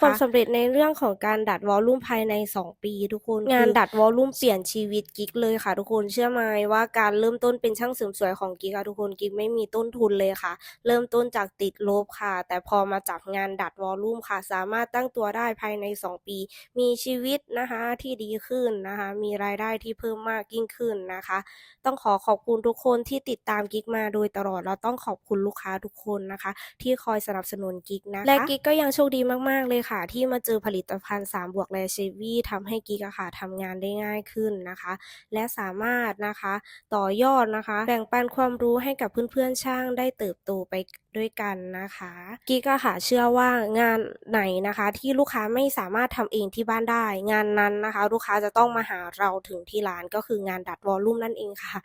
ความสำเร็จในเรื่องของการดัดวอลลุ่มภายใน 2 ปีทุกคน งานดัดวอลลุ่มเปลี่ยนชีวิตกิ๊กเลยค่ะทุกคนเชื่อไหมว่าการเริ่มต้นเป็นช่างเสริมสวยของกิ๊กอะทุกคนกิ๊กไม่มีต้นทุนเลยค่ะ เริ่มต้นจากติดลบค่ะ แต่พอมาจับงานดัดวอลลุ่มค่ะ สามารถตั้งตัวได้ภายใน 2 ปี มีชีวิตนะคะที่ดีขึ้นนะคะ มีรายได้ที่เพิ่มมากยิ่งขึ้นนะคะ ต้องขอขอบคุณทุกคนที่ติดตามกิ๊กมาโดยตลอดแล้วต้องขอบคุณลูกค้าทุกคนนะคะ ที่คอยสนับสนุนกิ๊กนะคะและกิ๊กก็ยังโชคดีมากๆเลยค่ะที่มาเจอผลิตภัณฑ์3บวกแลเชวี่ทำให้กิ๊กะค่ะทำงานได้ง่ายขึ้นนะคะ และสามารถนะคะต่อยอดนะคะ แบ่งปันความรู้ให้กับเพื่อนๆช่างได้เติบโตไปด้วยกันนะคะกิ๊กะค่ะเชื่อว่างานไหนนะคะ ที่ลูกค้าไม่สามารถทำเองที่บ้านได้ งานนั้นนะคะ ลูกค้าจะต้องมาหาเราถึงที่ร้านก็คืองานดัดวอลลุ่มนั่นเองค่ะ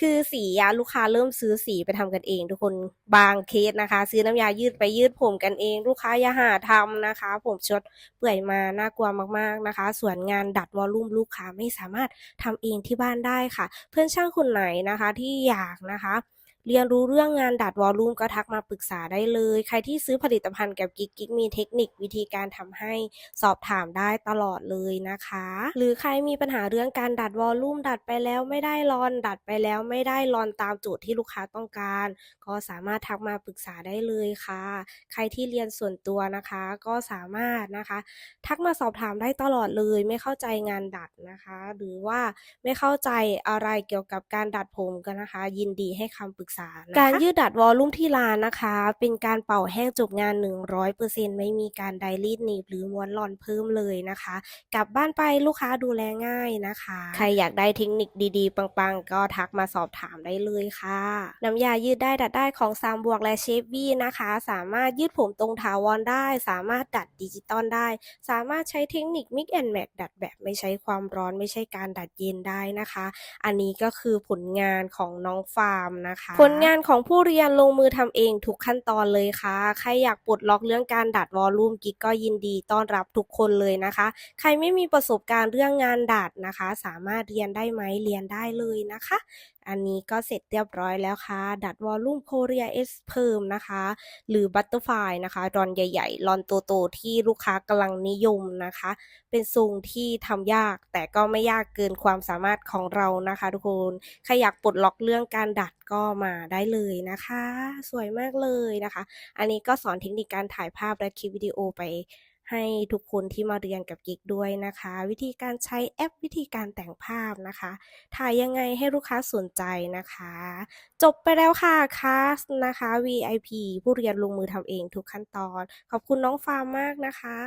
คือสีอะลูกค้าเริ่มซื้อสีไปทำกันเอง ทุกคนบางเคสนะคะ ซื้อน้ำยายืดไปยืดผมกันเอง ลูกค้าอย่าหาทำนะคะผมชดเปื่อยมาน่ากลัวมากๆนะคะ ส่วนงานดัดวอลลุ่มลูกค้าไม่สามารถทำเองที่บ้านได้ค่ะ เพื่อนช่างคนไหนนะคะที่อยากนะคะ เรียนรู้เรื่องงานดัดวอลลุ่มก็ทักมาปรึกษาได้เลย ใครที่ซื้อผลิตภัณฑ์กับกิ๊กกิ๊กมีเทคนิควิธีการทำให้สอบถามได้ตลอดเลยนะคะ หรือใครมีปัญหาเรื่องการดัดวอลลุ่มดัดไปแล้วไม่ได้รอน ดัดไปแล้วไม่ได้รอนตามจทย์ที่ลูกค้าต้องการ ก็สามารถทักมาปรึกษาได้เลยค่ะ ใครที่เรียนส่วนตัวนะคะ ก็สามารถนะคะ ทักมาสอบถามได้ตลอดเลยไม่เข้าใจงานดัดนะคะ หรือว่าไม่เข้าใจอะไรเกี่ยวกับการดัดผมกันนะคะ ยินดีให้คำปรึกษานะะการยืดดัดวอลลุ่มที่ร้านนะคะ เป็นการเป่าแห้งจบงาน 100%ไม่มีการไดรีดหนีบหรือม้วนรอนเพิ่มเลยนะคะ กลับบ้านไปลูกค้าดูแลง่ายนะคะ ใครอยากได้เทคนิคดีๆ ปังๆ ก็ทักมาสอบถามได้เลยค่ะ น้ำยายืดได้ดัดได้ของซามบวกและเชฟวี่นะคะ สามารถยืดผมตรงถาวรได้ สามารถดัดดิจิตอลได้ สามารถใช้เทคนิค Mix and Match ดัดแบบไม่ใช้ความร้อนไม่ใช่การดัดเย็นได้นะคะ อันนี้ก็คือผลงานของน้องฟาร์มนะคะผลงานของผู้เรียนลงมือทำเองทุกขั้นตอนเลยค่ะ ใครอยากปลดล็อกเรื่องการดัดวอลลุ่มกิ๊กก็ยินดีต้อนรับทุกคนเลยนะคะ ใครไม่มีประสบการณ์เรื่องงานดัดนะคะ สามารถเรียนได้ไหมเรียนได้เลยนะคะ อันนี้ก็เสร็จเรียบร้อยแล้วค่ะ ดัดวอลลุ่มโคเรียเอสเพิ่มนะคะ หรือบัตเตอร์ฟลายนะคะรอนใหญ่ๆรอนโตๆที่ลูกค้ากำลังนิยมนะคะ เป็นทรงที่ทำยากแต่ก็ไม่ยากเกินความสามารถของเรานะคะ ทุกคน ใครอยากปลดล็อกเรื่องการดัด ก็มาได้เลยนะคะ สวยมากเลยนะคะ อันนี้ก็สอนเทคนิคการถ่ายภาพและคลิปวิดีโอไปให้ทุกคนที่มาเรียนกับกิ๊กด้วยนะคะ วิธีการใช้แอปวิธีการแต่งภาพนะคะ ถ่ายยังไงให้ลูกค้าสนใจนะคะ จบไปแล้วค่ะคลาสนะคะ VIP ผู้เรียนลงมือทำเองทุกขั้นตอน ขอบคุณน้องฟาร์มมากนะคะ